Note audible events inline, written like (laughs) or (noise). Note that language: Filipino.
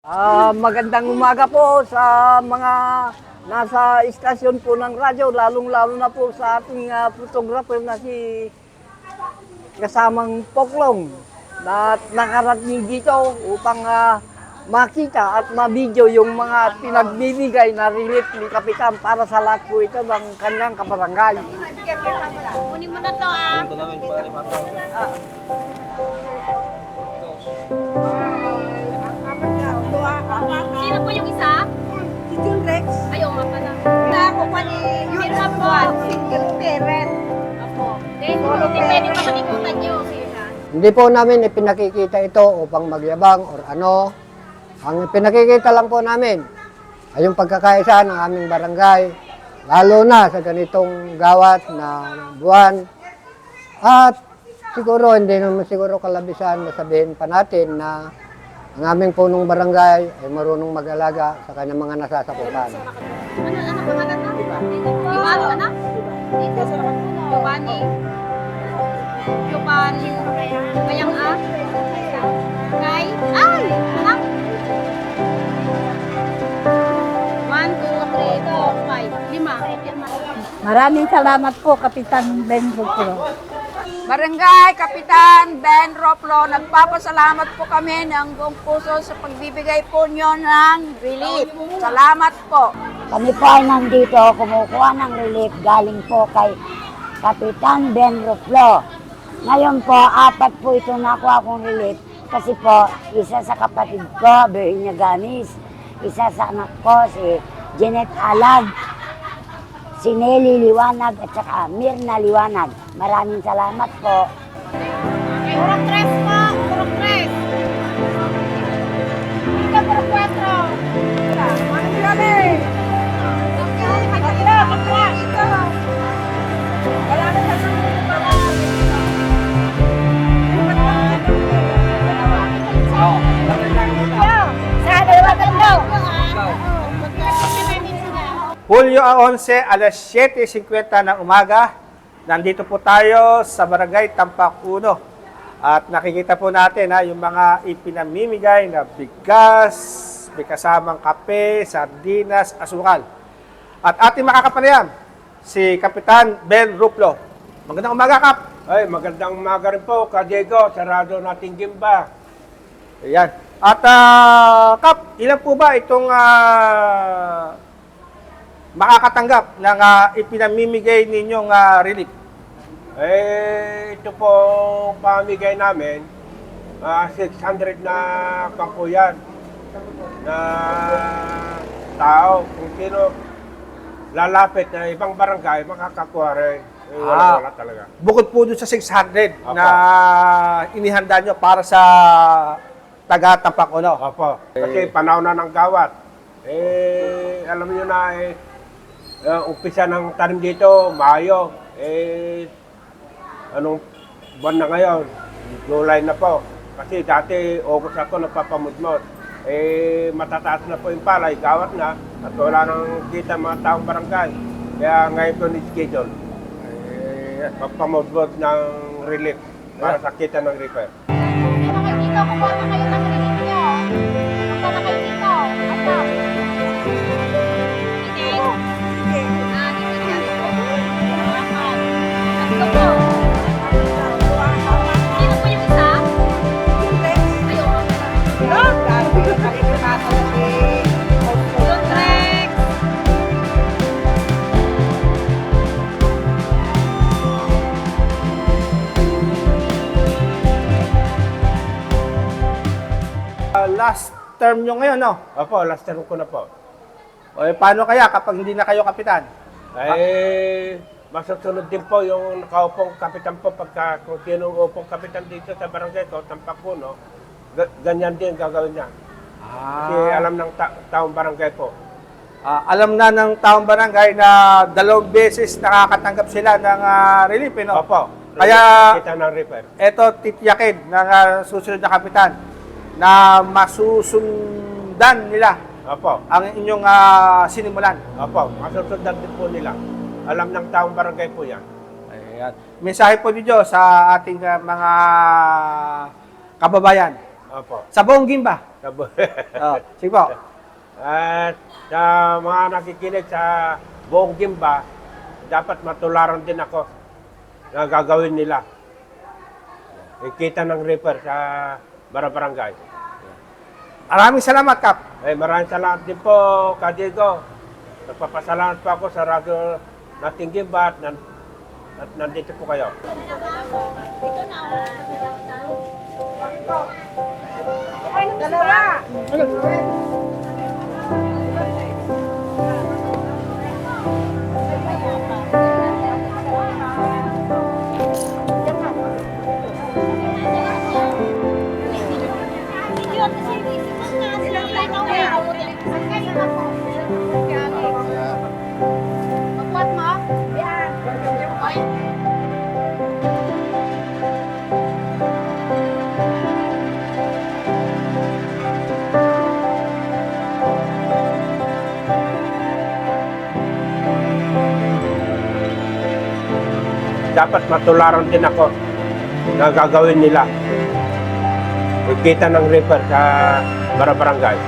Ah, magandang umaga po sa mga nasa istasyon po ng radyo, lalong-lalo na po sa ating ah, photographer na si kasamang Poklong na nakarating dito upang ah, makita at mabidyo yung mga pinagbibigay na relief ni Kapitan para sa lahat po ito ng kanyang kabarangay. Kunin mo na to ah. Sino po yung isa? Tito Rex. Ayaw nga pala. Na ako pa ni yun Meron po. po. Single parent. Opo. Eh, hindi pwede pa kalimutan nyo. Hindi po namin ipinakikita ito upang magyabang or ano. Ang pinakikita lang po namin ay yung pagkakaisa ng aming barangay, lalo na sa ganitong gawat na buwan. At siguro, hindi naman siguro kalabisan na sabihin pa natin na ang aming punong barangay ay marunong mag-alaga sa kanyang mga nasasakupan. Ano, ano pangalan na? Giovanni ka na? Giovanni. Giovanni. Bayang A. Kay. Ay! Anak. One, two, three, four, five. Lima. Maraming salamat po, Kapitan Ben Rupro. Barangay Kapitan Ben Roplo, nagpapasalamat po kami ng buong puso sa pagbibigay po nyo ng relief. Salamat po. Kami po ay nandito kumukuha ng relief galing po kay Kapitan Ben Ruflo. Ngayon po, apat po ito nakuha kong relief kasi po, isa sa kapatid ko, Virginia Gamis, isa sa anak ko, si Jeanette Alag, si Nelly Liwanag at saka Mirna Liwanag. Maraming salamat po. Purong tres po. Hulyo 11, alas 7.50 ng umaga, nandito po tayo sa Barangay Tampak 1. At nakikita po natin ha, yung mga ipinamimigay na bigas, may kasamang kape, sardinas, asukal. At ating makakapanayam, si Kapitan Ben Ruplo. Magandang umaga, Kap! Ay, magandang umaga rin po, Ka Diego, sarado nating gimba. Ayan. At ah, Kap, ilan po ba itong ah, makakatanggap ng ah, ipinamimigay ninyong ah, relief? Eh, ito po pamigay namin, ah, 600 na pangkuyan na tao. Kung sino lalapit na ibang barangay, makakakuha rin. Eh, wala, Ah. wala talaga. Bukod po dun sa 600 Opo. na inihanda nyo para sa taga Tampak Uno. Opo. Kasi panahon na ng gawat. Eh, alam niyo na, eh, eh, umpisa ng tanim dito, Mayo. Eh, anong buwan na ngayon? July na po. Kasi dati, August ako nagpapamudmod. Eh, matataas na po yung palay, gawat na, at wala nang kita mga taong barangay. Kaya ngayon ko ni-schedule. Eh, magpamudmod ng relief para sa kita ng repair. Sino kayo dito? Kumuha na kayo ng relief nyo. Punta na kayo dito. Anak. Ah, last term nyo ngayon, no? Opo, last term ko na po. O, eh, paano kaya kapag hindi na kayo kapitan? Eh, masusunod din po yung nakaupong kapitan po pagka kung sino upong kapitan dito sa barangay ko, tampak po, no? Ga- ganyan din gagawin niya. Kasi alam ng ta- taong barangay po. Ah, alam na ng taong barangay na dalawang beses nakakatanggap sila ng ah, relief, eh, no? Opo. Kaya- kita ng repair. Ito, tityakin ng ah, susunod na kapitan na masusundan nila Opo. ang inyong ah, sinimulan. Opo, masusundan din po nila. Alam ng taong barangay po yan. Ayan. Mensahe po ninyo sa ating ah, mga kababayan Opo. Sa buong Gimba. Sabo- (laughs) Oh, sige po. At sa mga nakikinig sa buong Gimba, dapat matularan din ako na gagawin nila. Ikita ng reaper sa Barabarangay. Maraming salamat, Kap. Eh, maraming salamat din po, Kadigo. Nagpapasalamat po ako sa radyo nating Gimba at, nan- at nandito po kayo. Magbuhat Dapat matularan din ako na gagawin nila. Ikita ng reaper sa Barabarangay.